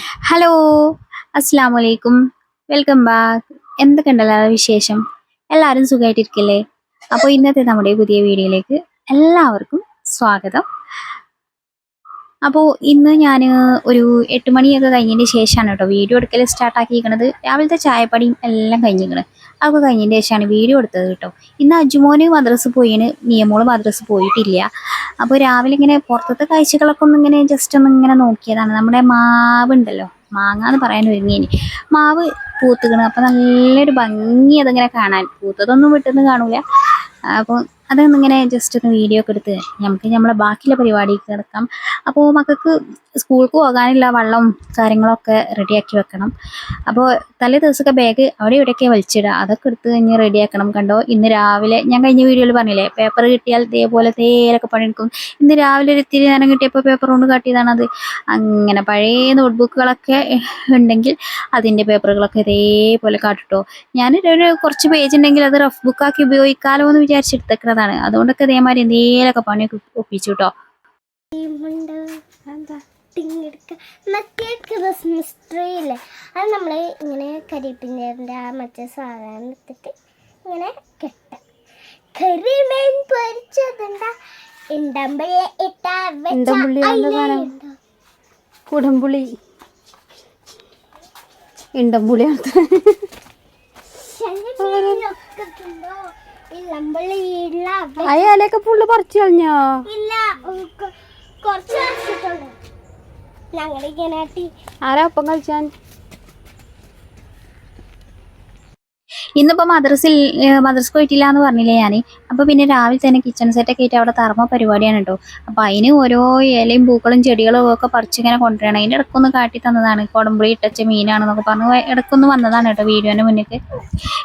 Hello അസ്സാം വലൈക്കും welcome back എന്തൊക്കെയുണ്ടല്ലോ വിശേഷം? എല്ലാവരും സുഖമായിട്ടിരിക്കില്ലേ അപ്പോൾ ഇന്നത്തെ നമ്മുടെ പുതിയ വീഡിയോയിലേക്ക് എല്ലാവർക്കും സ്വാഗതം. അപ്പോൾ ഇന്ന് ഞാൻ ഒരു എട്ട് മണിയൊക്കെ കഴിഞ്ഞതിന് ശേഷമാണ് കേട്ടോ വീഡിയോ എടുക്കൽ സ്റ്റാർട്ടാക്കിയിരിക്കണത് രാവിലത്തെ ചായപ്പടിയും എല്ലാം കഴിഞ്ഞിരിക്കണത് അതൊക്കെ കഴിഞ്ഞതിന്റെ ശേഷമാണ് വീഡിയോ എടുത്തത് കേട്ടോ. ഇന്ന് അജുമോന് മദ്രസ് പോയിന്. നിയമോൾ മദ്രസ് പോയിട്ടില്ല. അപ്പോൾ രാവിലെ ഇങ്ങനെ പുറത്തത്തെ കാഴ്ചകളൊക്കെ ഒന്ന് ഇങ്ങനെ ജസ്റ്റ് ഒന്ന് ഇങ്ങനെ നോക്കിയതാണ്. നമ്മുടെ മാവുണ്ടല്ലോ മാങ്ങ എന്ന് പറയാൻ ഒരുങ്ങിയിനി മാവ് പൂത്തുകണ് അപ്പോൾ നല്ലൊരു ഭംഗി അതിങ്ങനെ കാണാൻ. പൂത്തതൊന്നും വിട്ടുന്ന് കാണൂല. അപ്പോൾ അതൊന്നിങ്ങനെ ജസ്റ്റ് ഒന്ന് വീഡിയോ ഒക്കെ എടുത്ത് നമുക്ക് നമ്മളെ ബാക്കിയുള്ള പരിപാടി കിടക്കാം അപ്പോൾ മക്കൾക്ക് സ്കൂൾക്ക് പോകാനുള്ള വള്ളവും കാര്യങ്ങളൊക്കെ റെഡിയാക്കി വെക്കണം. അപ്പോൾ തലേ ദിവസമൊക്കെ ബാഗ് അവിടെ ഇവിടെയൊക്കെ വലിച്ചിടുക. അതൊക്കെ എടുത്ത് കഴിഞ്ഞ് റെഡിയാക്കണം കണ്ടോ? ഇന്ന് രാവിലെ ഞാൻ കഴിഞ്ഞ വീഡിയോയിൽ പറഞ്ഞില്ലേ പേപ്പർ കിട്ടിയാൽ ഇതേപോലെ തേരൊക്കെ പണിയെടുക്കും. ഇന്ന് രാവിലെ ഒരു ഇത്തിരി നേരം കിട്ടിയപ്പോൾ പേപ്പർ കൊണ്ട് കാട്ടിയതാണ് അത് അങ്ങനെ പഴയ നോട്ട്ബുക്കുകളൊക്കെ ഉണ്ടെങ്കിൽ അതിന്റെ പേപ്പറുകളൊക്കെ ഇതേപോലെ കാട്ടിട്ടോ. ഞാൻ ഒരു കുറച്ച് പേജ് ഉണ്ടെങ്കിൽ അത് റഫ് ബുക്കാക്കി ഉപയോഗിക്കാമോ എന്ന് വിചാരിച്ചെടുത്തേക്കുന്നതാണ് അതുകൊണ്ടൊക്കെ ഇതേമാതിരി എന്തേലൊക്കെ പണിയൊക്കെ ഒപ്പിച്ചു കേട്ടോ മറ്റേ ക്രിസ്മസ് ട്രീ ഇല്ലേ? അത് നമ്മൾ ഇങ്ങനെ കരിപ്പിന്റെ ആ മറ്റേ സാധനം എടുത്തിട്ട് ഇങ്ങനെ കെട്ടാം കരിമീൻ പൊരിച്ചതുണ്ടാ ഇട്ടാ ഇണ്ടമ്പുള്ളി. അയിലയുണ്ടോ? കുടംപുളി. ഇണ്ടംപുളിയാണ് ഇളമ്പുള്ളിയില്ല വെ- അയാലൊക്കെ പറിച്ചു കളഞ്ഞോ? ഇല്ല കുറച്ച് ഞങ്ങളിങ്ങനെ ആരാ ഒപ്പം കളിച്ചാൻ? ഇന്നിപ്പോ മദ്രസിൽ മദ്രസ് പോയിട്ടില്ല എന്ന് പറഞ്ഞില്ലേ ഞാൻ അപ്പൊ പിന്നെ രാവിലെ തന്നെ കിച്ചൺ സെറ്റ് ഒക്കെ ആയിട്ട് അവിടെ തറമ പരിപാടിയാണ് കേട്ടോ. അപ്പൊ അതിന് ഓരോ ഇലയും പൂക്കളും ചെടികളും ഒക്കെ പറിച്ചിങ്ങനെ കൊണ്ടുവരണം. അതിന്റെ ഇടക്കൊന്ന് കാട്ടി തന്നതാണ്. കുടമ്പുളി ഇട്ടച്ച മീനാണെന്നൊക്കെ പറഞ്ഞു ഇടക്കൊന്ന് വന്നതാണ് കേട്ടോ വീഡിയോന്റെ മുന്നിൽ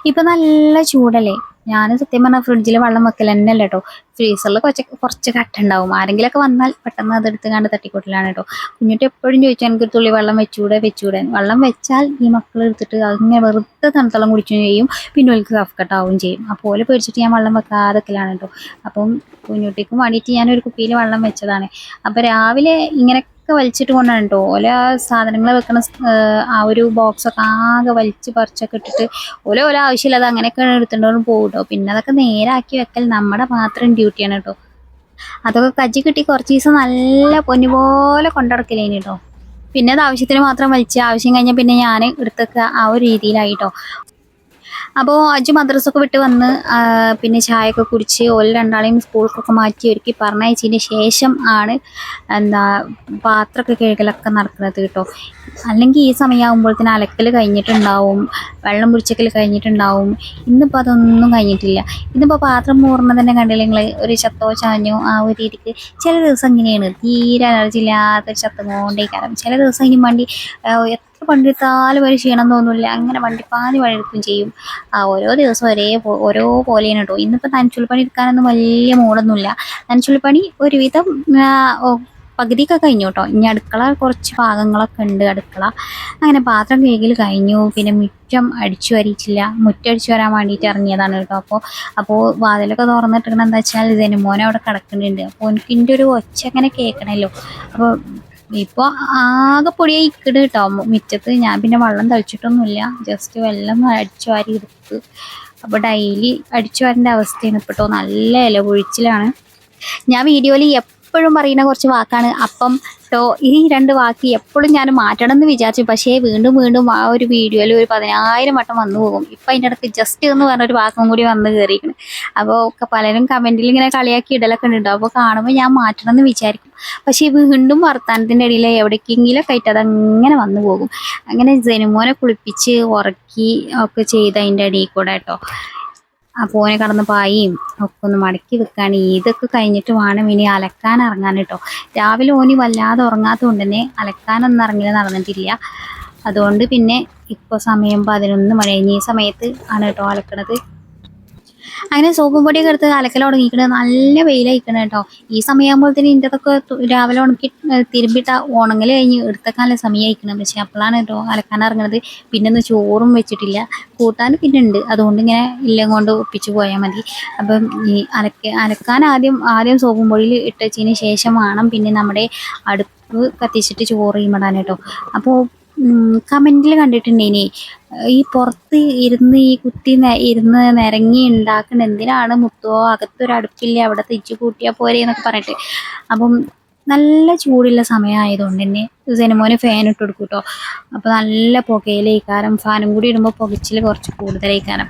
ഇപ്പൊ നല്ല ചൂടല്ലേ? ഞാൻ സത്യം പറഞ്ഞാൽ ഫ്രിഡ്ജിൽ വെള്ളം വെക്കൽ തന്നെ അല്ല കേട്ടോ ഫ്രീസറിൽ കുറച്ച് കുറച്ച് കട്ട ഉണ്ടാവും ആരെങ്കിലൊക്കെ വന്നാൽ പെട്ടെന്ന് അതെടുത്ത് കണ്ട് തട്ടിക്കൂട്ടലാണ് കേട്ടോ കുഞ്ഞിട്ട് എപ്പോഴും ചോദിച്ചാൽ എനിക്കൊരു തുള്ളി വെള്ളം വെച്ചൂടെ വെച്ചൂടെ? വെള്ളം വെച്ചാൽ ഈ മക്കൾ എടുത്തിട്ട് അങ്ങനെ വെറുതെ തണുത്തളം കുടിക്കുകയും ചെയ്യും. പിന്നെ ഒലിക്ക് കഫ് കട്ടാവുകയും ചെയ്യും. അപ്പോൾ ഓലെ പേടിച്ചിട്ട് ഞാൻ വെള്ളം വെക്കാതൊക്കെയാണ് കേട്ടോ അപ്പം കുഞ്ഞുട്ടിക്കും വേണ്ടിയിട്ട് ഞാൻ ഒരു കുപ്പിയിൽ വെള്ളം വെച്ചതാണ്. അപ്പോൾ രാവിലെ ഇങ്ങനെയൊക്കെ വലിച്ചിട്ട് കൊണ്ടാണ് കേട്ടോ. ഓല സാധനങ്ങൾ വെക്കണ ആ ഒരു ബോക്സ് ഒക്കെ ആകെ വലിച്ച് പറിച്ചൊക്കെ ഇട്ടിട്ട് ഓല ഓല ആവശ്യമില്ലാതെ അങ്ങനെയൊക്കെ എടുത്തുകൊണ്ട് പോകും കേട്ടോ പിന്നെ അതൊക്കെ നേരാക്കി വെക്കൽ നമ്മുടെ മാത്രം ഡ്യൂട്ടിയാണ് കേട്ടോ അതൊക്കെ കജ്ജി കിട്ടി കുറച്ച് ദിവസം നല്ല പൊന്നു പൊന്നുപോലെ കൊണ്ടടക്കലേനി കേട്ടോ പിന്നെ അത് ആവശ്യത്തിന് മാത്രം വലിച്ച് ആവശ്യം കഴിഞ്ഞാൽ പിന്നെ ഞാൻ എടുത്തൊക്കെ ആ ഒരു രീതിയിലായി കേട്ടോ അപ്പോൾ അജു മദ്രസൊക്കെ വിട്ട് വന്ന് പിന്നെ ചായയൊക്കെ കുടിച്ച് ഓല രണ്ടാളെയും സ്കൂൾക്കൊക്കെ മാറ്റി ഒരുക്കി പറഞ്ഞയച്ചതിന് ശേഷം ആണ് എന്താ പാത്രമൊക്കെ കഴുകലൊക്കെ നടക്കുന്നത് കേട്ടോ. അല്ലെങ്കിൽ ഈ സമയമാകുമ്പോഴത്തേന് അലക്കൽ കഴിഞ്ഞിട്ടുണ്ടാവും വെള്ളം പിടിച്ചക്കൽ കഴിഞ്ഞിട്ടുണ്ടാവും. ഇന്നിപ്പോൾ അതൊന്നും കഴിഞ്ഞിട്ടില്ല. ഇന്നിപ്പോൾ പാത്രം മൂർണം തന്നെ കണ്ടില്ല നിങ്ങൾ ഒരു ചത്തോ ചാഞ്ഞോ ആ ഒരു രീതിക്ക്. ചില ദിവസം ഇങ്ങനെയാണ്. തീരെ അലർജി ഇല്ലാത്തൊരു ചത്തം കൊണ്ടേ കാരണം ചില ദിവസം ഇനി വേണ്ടി ആ, എത്ര പണ്ടെടുത്താലും ഒരു ക്ഷീണം തോന്നില്ല അങ്ങനെ വണ്ടിപ്പാതി പണിയെടുക്കുകയും ചെയ്യും. ആ ഓരോ ദിവസം ഒരേ ഓരോ പോലെയാണ് കേട്ടോ. ഇന്നിപ്പോൾ നനച്ചുള്ളിപ്പണി എടുക്കാനൊന്നും വലിയ മൂടൊന്നുമില്ല. നനച്ചുള്ളിപ്പണി ഒരുവിധം പകുതിയൊക്കെ കഴിഞ്ഞു കേട്ടോ. ഇനി അടുക്കള കുറച്ച് ഭാഗങ്ങളൊക്കെ ഉണ്ട് അടുക്കള. അങ്ങനെ പാത്രം കഴുകൽ കഴിഞ്ഞു. പിന്നെ മുറ്റം അടിച്ചു വരിച്ചില്ല മുറ്റം അടിച്ചു വരാൻ വേണ്ടിയിട്ട് ഇറങ്ങിയതാണ് കേട്ടോ. അപ്പോൾ അപ്പോൾ വാതിലൊക്കെ തുറന്നിട്ടിരിക്കണം എന്താ വെച്ചാൽ ഇതിന് മോനെ അവിടെ കിടക്കുന്നുണ്ട്. അപ്പോൾ എനിക്ക് ഒരു ഒച്ച അങ്ങനെ കേൾക്കണമല്ലോ. അപ്പോൾ ഇപ്പോൾ ആകെ പൊടിയായി ഇക്കിട് കേട്ടോ മുറ്റത്ത് ഞാൻ പിന്നെ വെള്ളം തളിച്ചിട്ടൊന്നുമില്ല. ജസ്റ്റ് വെള്ളം അടിച്ചു വാരി എടുത്ത്. അപ്പോൾ ഡെയിലി അടിച്ചു വരേണ്ട അവസ്ഥയാണ് ഇപ്പോൾ നല്ല ഇല പൊഴിച്ചിലാണ്. ഞാൻ വീഡിയോയിൽ എപ്പോഴും പറയുന്ന കുറച്ച് വാക്കാണ് അപ്പം ടോ ഈ രണ്ട് വാക്ക് എപ്പോഴും ഞാൻ മാറ്റണം എന്ന് വിചാരിച്ചു. പക്ഷേ വീണ്ടും വീണ്ടും ആ ഒരു വീഡിയോയിൽ ഒരു പതിനായിരം വട്ടം വന്നു പോകും. ഇപ്പം അതിന്റെ അടുത്ത് ജസ്റ്റ് എന്ന് പറഞ്ഞൊരു വാക്കും കൂടി വന്ന് കയറിയിരിക്കണം അപ്പോൾ ഒക്കെ പലരും കമന്റിൽ ഇങ്ങനെ കളിയാക്കി ഇടലൊക്കെ ഉണ്ട് അപ്പോൾ കാണുമ്പോൾ ഞാൻ മാറ്റണം എന്ന് വിചാരിക്കും. പക്ഷേ വീണ്ടും വർത്താനത്തിന്റെ ഇടയിൽ എവിടേക്കെങ്കിലൊക്കെ ആയിട്ട് അതങ്ങനെ വന്നു പോകും. അങ്ങനെ ജനുമോനെ കുളിപ്പിച്ച് ഉറക്കി ഒക്കെ ചെയ്ത് അതിന്റെ ഇടയിൽ കൂടെ കേട്ടോ അപ്പോൾ പൂനെ കടന്ന് പായും ഒക്കെ ഒന്ന് മടക്കി വെക്കാണ്. ഇതൊക്കെ കഴിഞ്ഞിട്ട് വേണം ഇനി അലക്കാൻ ഇറങ്ങാൻ കേട്ടോ രാവിലെ ഓനി വല്ലാതെ ഉറങ്ങാത്തത് കൊണ്ട് തന്നെ അലക്കാനൊന്നും ഇറങ്ങില്ല നടന്നിട്ടില്ല. അതുകൊണ്ട് പിന്നെ ഇപ്പോൾ സമയം പതിനൊന്ന് മണി. കഴിഞ്ഞ ഈ സമയത്ത് ആണ് കേട്ടോ അലക്കണത്. അങ്ങനെ സോപ്പും പൊടിയൊക്കെ എടുത്ത് അലക്കൽ തുടങ്ങിക്കണത് നല്ല വെയിലായിക്കണ കേട്ടോ. ഈ സമയമാകുമ്പോഴത്തേന് ഇതിന്റെതൊക്കെ രാവിലെ ഉണക്കി തിരുമ്പിട്ട ഉണങ്ങൽ കഴിഞ്ഞ് എടുത്തേക്കാനുള്ള സമയമായിക്കണം പക്ഷേ അപ്പോഴാണ് കേട്ടോ അലക്കാൻ ഇറങ്ങുന്നത് പിന്നെ ഒന്ന് ചോറും വെച്ചിട്ടില്ല. കൂട്ടാൻ പിന്നെ ഉണ്ട്. അതുകൊണ്ട് ഇങ്ങനെ ഇല്ലം കൊണ്ട് ഒപ്പിച്ച് പോയാൽ മതി. അപ്പം ഈ അലക്ക അലക്കാൻ ആദ്യം ആദ്യം സോപ്പും പൊടിയിൽ ഇട്ടതിന് ശേഷം വേണം പിന്നെ നമ്മുടെ അടുപ്പ് കത്തിച്ചിട്ട് ചോറ് ഇടാൻ കേട്ടോ. അപ്പോൾ കമന്റിൽ കണ്ടിട്ടുണ്ടേനി. ഈ പുറത്ത് ഇരുന്ന് ഈ കുത്തി ഇരുന്ന് നിരങ്ങി ഉണ്ടാക്കുന്ന എന്തിനാണ് മുത്തോ അകത്തൊരു അടുപ്പില്ല അവിടെ തെച്ചു കൂട്ടിയാൽ പോരെ എന്നൊക്കെ പറഞ്ഞിട്ട്. അപ്പം നല്ല ചൂടുള്ള സമയമായതുകൊണ്ട് തന്നെ സിനിമോന് ഫാൻ ഇട്ട് കൊടുക്കും കേട്ടോ അപ്പോൾ നല്ല പുകയിലേക്കാരം ഫാനും കൂടി ഇടുമ്പോൾ പുകച്ചിൽ കുറച്ച് കൂടുതലേക്കാരം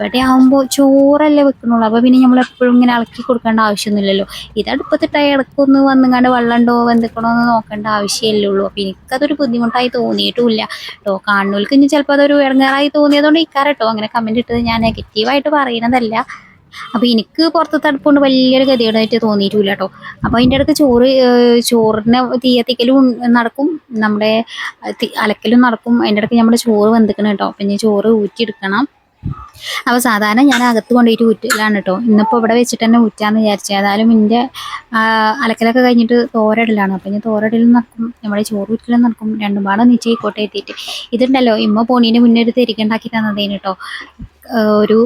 പട്ടി ആകുമ്പോൾ ചോറല്ലേ വെക്കണുള്ളൂ അപ്പോൾ പിന്നെ നമ്മൾ എപ്പോഴും ഇങ്ങനെ ഇളക്കി കൊടുക്കേണ്ട ആവശ്യമൊന്നുമില്ലല്ലോ. ഇത് അടുപ്പത്തിട്ട ഇടക്കൊന്ന് വന്നുങ്ങാണ്ട് വെള്ളം ഉണ്ടോ വെന്തിക്കണോ എന്ന് നോക്കേണ്ട ആവശ്യമല്ലേ ഉള്ളൂ. അപ്പോൾ എനിക്കതൊരു ബുദ്ധിമുട്ടായി തോന്നിയിട്ടുമില്ല. കേട്ടോ കാണുന്നവർക്ക് ഇനി ചിലപ്പോൾ അതൊരു ഇടങ്ങാറായി തോന്നിയതുകൊണ്ട് ഇക്കാരട്ടോ അങ്ങനെ കമന്റ് ഇട്ടത് ഞാൻ നെഗറ്റീവായിട്ട് പറയുന്നതല്ല. അപ്പോൾ എനിക്ക് പുറത്തത്തെ അടുപ്പുകൊണ്ട് വലിയൊരു ഗതികേടായിട്ട് തോന്നിയിട്ടില്ല കേട്ടോ അപ്പോൾ അതിന്റെ ഇടയ്ക്ക് ചോറ് ചോറിന് തീയത്തിക്കലും നടക്കും. നമ്മുടെ അലക്കലും നടക്കും. അതിന്റെ ഇടയ്ക്ക് നമ്മുടെ ചോറ് വെന്തിക്കണം കേട്ടോ. അപ്പം ഇനി ചോറ് ഊറ്റിയെടുക്കണം. അപ്പോൾ സാധാരണ ഞാൻ അകത്ത് കൊണ്ടുപോയിട്ട് ഊറ്റലാണ് കേട്ടോ. ഇന്നിപ്പോൾ ഇവിടെ വെച്ചിട്ട് തന്നെ ഊറ്റാന്ന് വിചാരിച്ചു. ഏതായാലും എന്റെ അലക്കലൊക്കെ കഴിഞ്ഞിട്ട് തോരടലാണ്. അപ്പം ഇനി തോരടലും നടക്കും. നമ്മുടെ ചോറ് ഊറ്റലും നടക്കും. രണ്ടും പാടെ നിശ്ചയിക്കോട്ടെ എത്തിയിട്ട് ഇതുണ്ടല്ലോ. ഇമ്മ പോണീന്റെ മുന്നേ ഒരു തിരികണ്ടാക്കി തന്നതേന് കേട്ടോ. ഒരു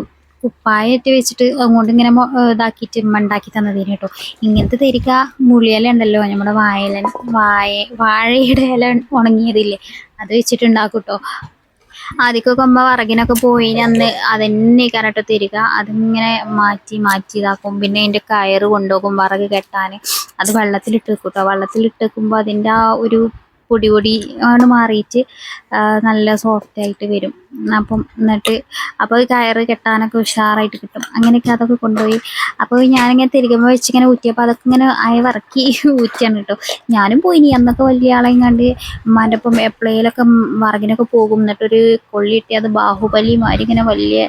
കുപ്പായിട്ട് വെച്ചിട്ട് അങ്ങോട്ട് ഇങ്ങനെ ഇതാക്കിയിട്ട് മണ്ടാക്കി തന്നതേന് കേട്ടോ. ഇങ്ങനത്തെ തരിക മുളിയില ഉണ്ടല്ലോ നമ്മുടെ വായല വായ വാഴയുടെ ഇല ഉണങ്ങിയതില്ലേ അത് വെച്ചിട്ട് ഉണ്ടാക്കും കേട്ടോ. ആദ്യമൊക്കെ അമ്മ വറകിനൊക്കെ പോയി അന്ന് അതന്നെ കരട്ടോ തിരിക. അതിങ്ങനെ മാറ്റി മാറ്റി ഇതാക്കും. പിന്നെ അതിന്റെ കയറ് കൊണ്ടുപോകും വറക് കെട്ടാൻ അത് വെള്ളത്തിലിട്ട് വെക്കും കേട്ടോ. വെള്ളത്തിലിട്ട് വെക്കുമ്പോൾ അതിന്റെ ആ ഒരു പൊടി പൊടി ആണ് മാറിയിട്ട് നല്ല സോഫ്റ്റ് ആയിട്ട് വരും. അപ്പം എന്നിട്ട് അപ്പോൾ കയറ് കെട്ടാനൊക്കെ ഉഷാറായിട്ട് കിട്ടും. അങ്ങനെയൊക്കെ അതൊക്കെ കൊണ്ടുപോയി. അപ്പോൾ ഞാനിങ്ങനെ തിരികുമ്പോൾ വെച്ച് ഇങ്ങനെ ഊറ്റിയപ്പോൾ അതൊക്കെ ഇങ്ങനെ അയവിറക്കി ഊറ്റിയാണ് കേട്ടോ ഞാനും പോയി നീ അന്നൊക്കെ വലിയ ആളെയും കണ്ട് ഉമ്മാന്റെ ഒപ്പം എപ്പോഴേലൊക്കെ വറകിനൊക്കെ പോകും. എന്നിട്ടൊരു കൊള്ളി ഇട്ടി അത് ബാഹുബലി മാതിരി ഇങ്ങനെ വലിയ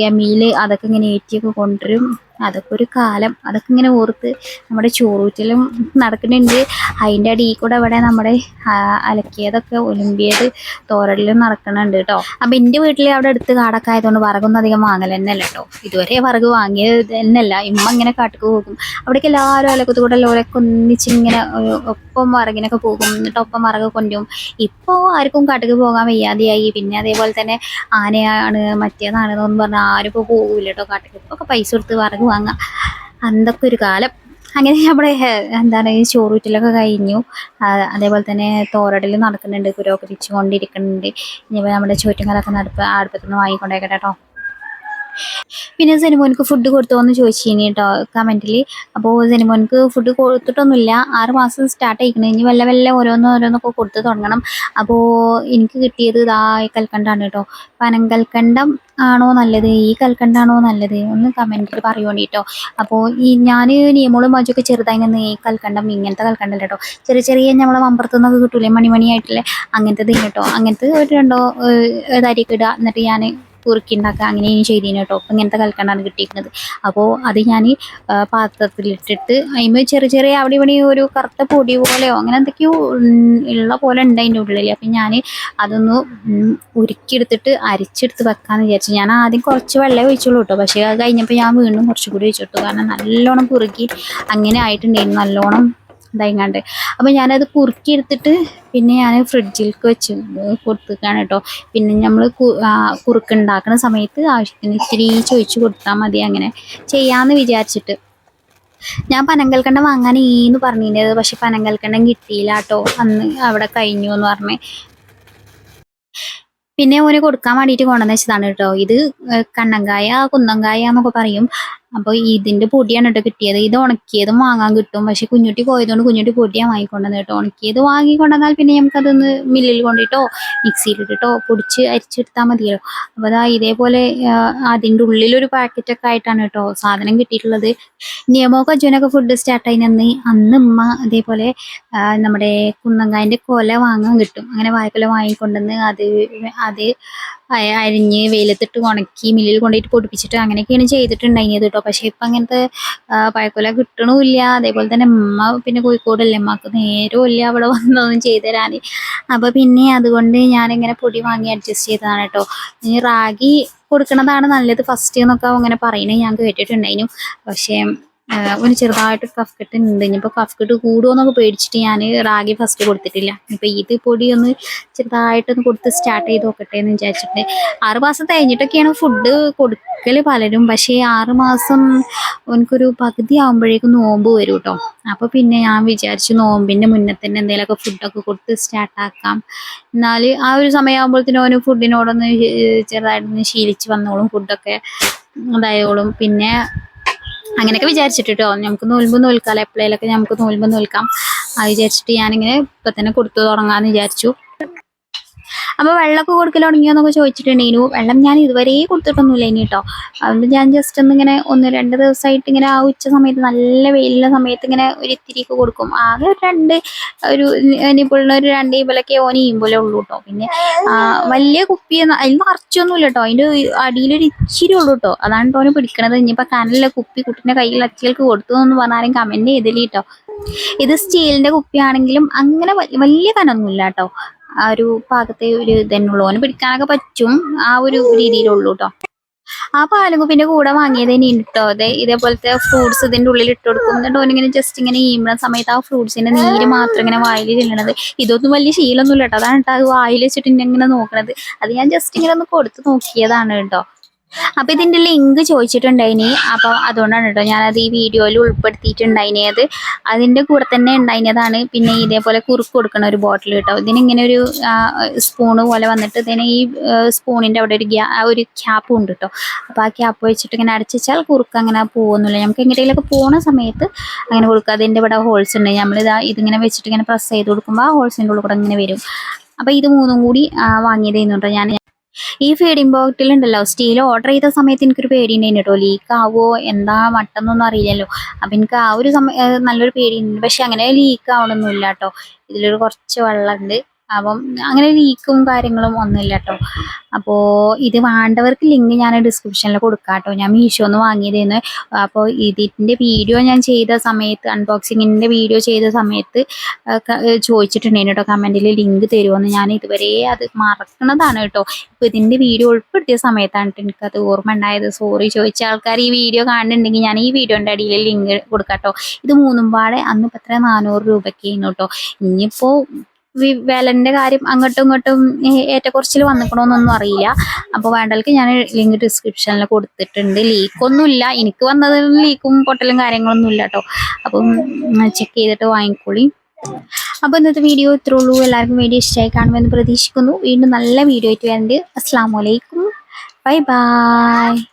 ഗമിയിൽ അതൊക്കെ ഇങ്ങനെ ഏറ്റിയൊക്കെ കൊണ്ടുവരും. അതൊക്കെ ഒരു കാലം. അതൊക്കെ ഇങ്ങനെ ഓർത്ത് നമ്മുടെ ചോറൂറ്റലും നടക്കുന്നുണ്ട്. അതിന്റെ അടിയിൽ കൂടെ അവിടെ നമ്മുടെ അലക്കിയതൊക്കെ ഒലിമ്പിയത് തോരലിലും നടക്കുന്നുണ്ട് കേട്ടോ. അപ്പം എന്റെ വീട്ടിൽ അവിടെ അടുത്ത് കാടൊക്കെ ആയതുകൊണ്ട് വറകൊന്നും അധികം വാങ്ങൽ തന്നെയല്ല കേട്ടോ. ഇതുവരെ വറക് വാങ്ങിയത് തന്നെയല്ല. ഇമ്മ ഇങ്ങനെ കാട്ടിക്ക് പോകും. അവിടേക്ക് എല്ലാവരും അലക്കത്ത് കൂടെ ലോലൊക്കെ ഒന്നിച്ച് ഇങ്ങനെ ഒപ്പം വറകിനൊക്കെ പോകും. എന്നിട്ട് ഒപ്പം വറക് കൊണ്ടുപോകും. ഇപ്പോൾ ആർക്കും കാട്ടിക്ക് പോകാൻ വയ്യാതെയായി. പിന്നെ അതേപോലെ തന്നെ ആനയാണ് മറ്റേതാണ് എന്നൊന്നും പറഞ്ഞാൽ ആരും ഇപ്പോൾ പോകില്ല കേട്ടോ കാട്ടിക്ക്. ഇപ്പോൾ ഒക്കെ പൈസ കൊടുത്ത് വറക് വാങ്ങാം. അന്നൊക്കെ ഒരു കാലം. അങ്ങനെ നമ്മുടെ എന്താണ് ഈ ചോറൂറ്റിലൊക്കെ കഴിഞ്ഞു. അതേപോലെ തന്നെ തോരടൽ നടക്കുന്നുണ്ട് പുരോഗമിച്ചു കൊണ്ടിരിക്കുന്നുണ്ട് ഇനിയിപ്പോൾ നമ്മുടെ ചുറ്റുങ്ങളൊക്കെ നടപ്പ് അടുപ്പത്തുനിന്ന് വാങ്ങിക്കൊണ്ടേക്കട്ടെ കേട്ടോ പിന്നെ സിനിമോനിക്ക് ഫുഡ് കൊടുത്തോ എന്ന് ചോദിച്ചിനി കേട്ടോ കമന്റിൽ അപ്പോൾ സിനിമോനിക്ക് ഫുഡ് കൊടുത്തിട്ടൊന്നുമില്ല. ആറ് മാസം സ്റ്റാർട്ട് ആയിക്കണം. ഇനി വല്ല വല്ല ഓരോന്ന് ഓരോന്നൊക്കെ കൊടുത്ത് തുടങ്ങണം. അപ്പോൾ എനിക്ക് കിട്ടിയത് ഇതാ കൽക്കണ്ടാണ് കേട്ടോ പനങ്കൽക്കണ്ടം ആണോ നല്ലത്? ഈ കൽക്കണ്ടാണോ നല്ലത്? ഒന്ന് കമന്റിൽ പറയുവാണ് കേട്ടോ അപ്പോൾ ഈ ഞാൻ നിയമോളും മജൊക്കെ ചെറുതായി നിന്ന് ഈ കൽക്കണ്ടം ഇങ്ങനത്തെ കൽക്കണ്ടല്ല കേട്ടോ ചെറിയ ചെറിയ നമ്മളെ മമ്പറത്തു നിന്നൊക്കെ കിട്ടൂലേ മണിമണിയായിട്ടില്ലേ അങ്ങനത്തെ കേട്ടോ അങ്ങനത്തെ ഒരു രണ്ടോ ഇതായിരിക്കും ഇടുക എന്നിട്ട് ഞാൻ കുറുക്കി അങ്ങനെയും ചെയ്തീന് കേട്ടോ. അപ്പം ഇങ്ങനത്തെ കൽക്കണ്ടാണ് കിട്ടിയിരിക്കുന്നത് അപ്പോൾ അത് ഞാൻ പാത്രത്തിലിട്ടിട്ട് അതിന് ചെറിയ ചെറിയ അവിടെ ഇവിടെ ഒരു കറുത്ത പൊടി പോലെയോ അങ്ങനെ എന്തൊക്കെയോ ഉള്ള പോലെ ഉണ്ട് അതിന്റെ ഉള്ളിൽ അപ്പം ഞാൻ അതൊന്ന് ഉരുക്കിയെടുത്തിട്ട് അരിച്ചെടുത്ത് വെക്കാമെന്ന് വിചാരിച്ചു. ഞാൻ ആദ്യം കുറച്ച് വെള്ളം ഒഴിച്ചുള്ളൂ കേട്ടോ. പക്ഷേ അത് കഴിഞ്ഞപ്പോൾ ഞാൻ വീണ്ടും കുറച്ചുകൂടി ഒഴിച്ചു ഒഴിച്ചിട്ടു കാരണം നല്ലോണം കുറുക്കി അങ്ങനെ ആയിട്ടുണ്ടായിരുന്നു. നല്ലോണം ഇതായിങ്ങാണ്ട്. അപ്പോൾ ഞാനത് കുറുക്കി എടുത്തിട്ട് പിന്നെ ഞാൻ ഫ്രിഡ്ജിലേക്ക് വെച്ച്. കൊടുത്തേക്കാണ് കേട്ടോ. പിന്നെ നമ്മൾ കുറുക്ക് ഉണ്ടാക്കുന്ന സമയത്ത് ആവശ്യത്തിന് ഇച്ചിരി ചോദിച്ചു കൊടുത്താൽ മതി അങ്ങനെ ചെയ്യാമെന്ന് വിചാരിച്ചിട്ട്. ഞാൻ പനങ്കൽക്കണ്ടം വാങ്ങാൻ ഈന്ന് പറഞ്ഞിരുന്നത് പക്ഷെ പനങ്കൽക്കണ്ടം കിട്ടിയില്ല കേട്ടോ. അന്ന് അവിടെ കഴിഞ്ഞു എന്ന് പറഞ്ഞേ. പിന്നെ ഓന് കൊടുക്കാൻ വേണ്ടിയിട്ട് കൊണ്ടുവന്ന് വെച്ചതാണ് കേട്ടോ. ഇത് കണ്ണങ്കായ കുന്നങ്കായ എന്നൊക്കെ പറയും. അപ്പോൾ ഇതിന്റെ പൊടിയാണ് കേട്ടോ കിട്ടിയത്. ഇത് ഉണക്കിയതും വാങ്ങാൻ കിട്ടും. പക്ഷെ കുഞ്ഞുട്ടി പോയതുകൊണ്ട് കുഞ്ഞുട്ടി പൊടിയാണ് വാങ്ങിക്കൊണ്ടത് കേട്ടോ. ഉണക്കിയത് വാങ്ങിക്കൊണ്ടെന്നാൽ പിന്നെ നമുക്കതൊന്ന് മില്ലിൽ കൊണ്ടിട്ടോ മിക്സിയിലിട്ടിട്ടോ പൊടിച്ച് അരിച്ചെടുത്താൽ മതിയല്ലോ. അപ്പോൾ അതാ ഇതേപോലെ അതിന്റെ ഉള്ളിലൊരു പാക്കറ്റൊക്കെ ആയിട്ടാണ് കേട്ടോ സാധനം കിട്ടിയിട്ടുള്ളത്. നിയമോ അജുനൊക്കെ ഫുഡ് സ്റ്റാർട്ടായി നിന്ന് അന്ന് ഉമ്മ അതേപോലെ നമ്മുടെ കുന്നങ്കായന്റെ കൊല വാങ്ങാൻ കിട്ടും. അങ്ങനെ വായ്പല വാങ്ങിക്കൊണ്ടുവന്ന് അത് അത് അരിഞ്ഞ് വെയിലത്തിട്ട് ഉണക്കി മില്ലിൽ കൊണ്ടുപോയിട്ട് പൊടിപ്പിച്ചിട്ട് അങ്ങനെയൊക്കെയാണ് ചെയ്തിട്ടുണ്ടായിരുന്നത് കേട്ടോ. പക്ഷേ ഇപ്പം അങ്ങനത്തെ പഴക്കൊല കിട്ടണമില്ല. അതേപോലെ തന്നെ അമ്മ പിന്നെ കോഴിക്കോടല്ലേ അമ്മയ്ക്ക് നേരമില്ല അവിടെ വന്നൊന്നും ചെയ്തു തരാൻ അപ്പോൾ പിന്നെ അതുകൊണ്ട് ഞാനിങ്ങനെ പൊടി വാങ്ങി അഡ്ജസ്റ്റ് ചെയ്തതാണ് കേട്ടോ. ഈ റാഗി കൊടുക്കുന്നതാണ് നല്ലത്. ഫസ്റ്റ് എന്നൊക്കെ അങ്ങനെ പറയുന്നത് ഞാൻ കേട്ടിട്ടുണ്ടായിരുന്നു. പക്ഷേ ഒരു ചെറുതായിട്ട് കഫ് കെട്ട് ഉണ്ട്. ഇനിയിപ്പോൾ കഫ് കെട്ട് കൂടുമോന്നൊക്കെ പേടിച്ചിട്ട് ഞാൻ റാഗി ഫസ്റ്റ് കൊടുത്തിട്ടില്ല. ഇനിയിപ്പോൾ ഇത് പൊടി ഒന്ന് ചെറുതായിട്ടൊന്ന് കൊടുത്ത് സ്റ്റാർട്ട് ചെയ്ത് നോക്കട്ടെ എന്ന് വിചാരിച്ചിട്ട് ആറ് മാസം കഴിഞ്ഞിട്ടൊക്കെയാണ് ഫുഡ് കൊടുക്കൽ പലരും. പക്ഷേ ആറ് മാസം എനിക്കൊരു പകുതി ആകുമ്പോഴേക്കും നോമ്പ് വരും കേട്ടോ അപ്പോൾ പിന്നെ ഞാൻ വിചാരിച്ചു നോമ്പിന്റെ മുന്നേ തന്നെ എന്തെങ്കിലുമൊക്കെ ഫുഡൊക്കെ കൊടുത്ത് സ്റ്റാർട്ടാക്കാം എന്നാൽ ആ ഒരു സമയമാകുമ്പോഴത്തേനും അവന് ഫുഡിനോടൊന്ന് ചെറുതായിട്ടൊന്ന് ശീലിച്ച് വന്നോളും. ഫുഡൊക്കെ അതായോളും പിന്നെ അങ്ങനെയൊക്കെ വിചാരിച്ചിട്ട് കേട്ടോ നമുക്ക് നൂൽമ്പ് നൂൽക്കാം എപ്പോഴേലൊക്കെ നമുക്ക് നൂൽമ്പ് നോൽക്കാം. അത് വിചാരിച്ചിട്ട് ഞാനിങ്ങനെ ഇപ്പം തന്നെ കൊടുത്തു തുടങ്ങാമെന്ന് വിചാരിച്ചു. അപ്പോൾ വെള്ളമൊക്കെ കൊടുക്കൽ തുടങ്ങിയോന്നൊക്കെ ചോദിച്ചിട്ടുണ്ടെങ്കിൽ വെള്ളം ഞാൻ ഇതുവരെ കൊടുത്തിട്ടൊന്നുമില്ല ഇനി കേട്ടോ അതുകൊണ്ട് ഞാൻ ജസ്റ്റ് ഒന്ന് ഇങ്ങനെ ഒന്ന് രണ്ട് ദിവസമായിട്ട് ഇങ്ങനെ ആ ഉച്ച സമയത്ത് നല്ല വെയിലുള്ള സമയത്ത് ഇങ്ങനെ ഒരു ഇത്തിരിയൊക്കെ കൊടുക്കും. ആകെ ഒരു രണ്ട് ഒരു ഇനിയിപ്പോൾ ഒരു രണ്ട് ഈമ്പലൊക്കെ ഓൻ ഈമ്പലേ ഉള്ളൂ കേട്ടോ പിന്നെ വലിയ കുപ്പി അതിൽ നിറച്ചൊന്നുമില്ല കേട്ടോ അതിന്റെ അടിയിലൊരു ഇച്ചിരി ഉള്ളൂ കേട്ടോ അതാണ് ടോന് പിടിക്കണത്. ഇനിയിപ്പോൾ കനലിലെ കുപ്പി കുട്ടീന്റെ കയ്യിൽ അച്ചികൾക്ക് കൊടുത്തു എന്ന് പറഞ്ഞാലും കമന്റ് ചെയ്തില്ല കേട്ടോ ഇത് സ്റ്റീലിന്റെ കുപ്പിയാണെങ്കിലും അങ്ങനെ വലിയ കനൊന്നുമില്ല കേട്ടോ ആ ഒരു പാകത്തെ ഒരു ഇതന്നുള്ളൂ ഓന് പിടിക്കാനൊക്കെ പറ്റും ആ ഒരു രീതിയിലുള്ളൂ കേട്ടോ ആ പാലുകുപ്പിന്റെ കൂടെ വാങ്ങിയത് ഇനി കേട്ടോ അതെ ഇതേപോലത്തെ ഫ്രൂട്ട്സ് ഇതിന്റെ ഉള്ളിൽ ഇട്ട് കൊടുക്കും. എന്നിട്ട് ഓനിങ്ങനെ ജസ്റ്റ് ഇങ്ങനെ ഈമ്പണ സമയത്ത് ആ ഫ്രൂട്ട്സിന്റെ നീര് മാത്രം ഇങ്ങനെ വായിൽ ചെല്ലണത്. ഇതൊന്നും വലിയ ശീലമൊന്നുമില്ല കേട്ടോ അതാണ് കേട്ടോ അത് വായിൽ വെച്ചിട്ട് ഇങ്ങനെ നോക്കണത്. അത് ഞാൻ ജസ്റ്റ് ഇങ്ങനെ ഒന്ന് കൊടുത്ത് നോക്കിയതാണ് കേട്ടോ അപ്പൊ ഇതിന്റെ ലിങ്ക് ചോദിച്ചിട്ടുണ്ടായിനി. അപ്പൊ അതുകൊണ്ടാണ് കേട്ടോ ഞാനത് ഈ വീഡിയോയിൽ ഉൾപ്പെടുത്തിയിട്ടുണ്ടായിനത് അതിന്റെ കൂടെ തന്നെ ഉണ്ടായിനതാണ്. പിന്നെ ഇതേപോലെ കുറുക്ക് കൊടുക്കണ ഒരു ബോട്ടിൽ കേട്ടോ. ഇതിനിങ്ങനെ ഒരു സ്പൂണ് പോലെ വന്നിട്ട് ഇതിന് ഈ സ്പൂണിന്റെ അവിടെ ഒരു ഗ്യാ ഒരു ക്യാപ്പും ഉണ്ട് കേട്ടോ. അപ്പോൾ ആ ക്യാപ്പ് വെച്ചിട്ട് ഇങ്ങനെ അടച്ചാൽ കുറുക്ക് അങ്ങനെ പോകുന്നില്ല. നമുക്ക് എങ്ങനെയൊക്കെ പോകുന്ന സമയത്ത് അങ്ങനെ കൊടുക്കുക അതിന്റെ ഇവിടെ ഹോൾസ് ഉണ്ട്. നമ്മൾ ഇതാ ഇതിങ്ങനെ വെച്ചിട്ട് ഇങ്ങനെ പ്രസ് ചെയ്ത് കൊടുക്കുമ്പോൾ ആ ഹോൾസിന്റെ ഉള്ളിൽ കൂടെ ഇങ്ങനെ വരും. അപ്പോൾ ഇത് മൂന്നും കൂടി വാങ്ങിയതായിരുന്നു കേട്ടോ. ഞാൻ ഈ ഫീഡിംഗ് ബോട്ടിൽ ഉണ്ടല്ലോ സ്റ്റീൽ ഓർഡർ ചെയ്ത സമയത്ത് എനിക്കൊരു പേടി ഉണ്ടായിരുന്നു കേട്ടോ. ലീക്ക് ആവോ എന്താ മട്ടെന്നൊന്നും അറിയില്ലല്ലോ. അപ്പം എനിക്ക് ആ ഒരു സമയം നല്ലൊരു പേടിയുണ്ട്. പക്ഷെ അങ്ങനെ ലീക്ക് ആവണമൊന്നുമില്ല കേട്ടോ. ഇതിലൊരു കുറച്ച് വെള്ളമുണ്ട്. അപ്പം അങ്ങനെ ലീക്കും കാര്യങ്ങളും ഒന്നുമില്ല കേട്ടോ അപ്പോൾ ഇത് വേണ്ടവർക്ക് ലിങ്ക് ഞാൻ ഡിസ്ക്രിപ്ഷനിൽ കൊടുക്കാം കേട്ടോ ഞാൻ മീഷോ മീഷോന്ന് വാങ്ങിയതായിരുന്നു അപ്പോൾ ഇതിന്റെ വീഡിയോ ഞാൻ ചെയ്ത സമയത്ത് അൺബോക്സിങ്ങിന്റെ വീഡിയോ ചെയ്ത സമയത്ത് ചോദിച്ചിട്ടുണ്ടായിരുന്നു കേട്ടോ കമന്റിൽ ലിങ്ക് തരുമെന്ന് ഞാൻ ഇതുവരെ അത് മറക്കണതാണ് കേട്ടോ ഇപ്പോൾ ഇതിന്റെ വീഡിയോ ഉൾപ്പെടുത്തിയ സമയത്താണ് എനിക്ക് അത് ഓർമ്മ ഉണ്ടായത്. സോറി ചോദിച്ച ആൾക്കാർ ഈ വീഡിയോ കാണുന്നുണ്ടെങ്കിൽ ഞാൻ ഈ വീഡിയോന്റെ അടിയിൽ ലിങ്ക് കൊടുക്കാം കേട്ടോ ഇത് മൂന്നും പാടെ അന്ന് ഇപ്പം എത്ര? നാനൂറ് രൂപയ്ക്കായിരുന്നു കേട്ടോ ഇനിയിപ്പോൾ വിലന്റെ കാര്യം അങ്ങോട്ടും ഇങ്ങോട്ടും ഏറ്റക്കുറച്ചിൽ വന്നിക്കണോന്നൊന്നും അറിയില്ല. അപ്പോൾ വേണ്ടവർക്ക് ഞാൻ ലിങ്ക് ഡിസ്ക്രിപ്ഷനിൽ കൊടുത്തിട്ടുണ്ട്. ലീക്കൊന്നുമില്ല. എനിക്ക് വന്നത് ലീക്കും പൊട്ടലും കാര്യങ്ങളൊന്നും ഇല്ല കേട്ടോ അപ്പം ചെക്ക് ചെയ്തിട്ട് വാങ്ങിക്കോളി. അപ്പോൾ ഇന്നത്തെ വീഡിയോ ഇത്രേ ഉള്ളൂ. എല്ലാവർക്കും വീഡിയോ ഇഷ്ടമായി കാണുമെന്ന് പ്രതീക്ഷിക്കുന്നു. വീണ്ടും നല്ല വീഡിയോ ആയിട്ട് വരുന്നുണ്ട് അസ്സാം വലൈക്കും ബൈ ബൈ.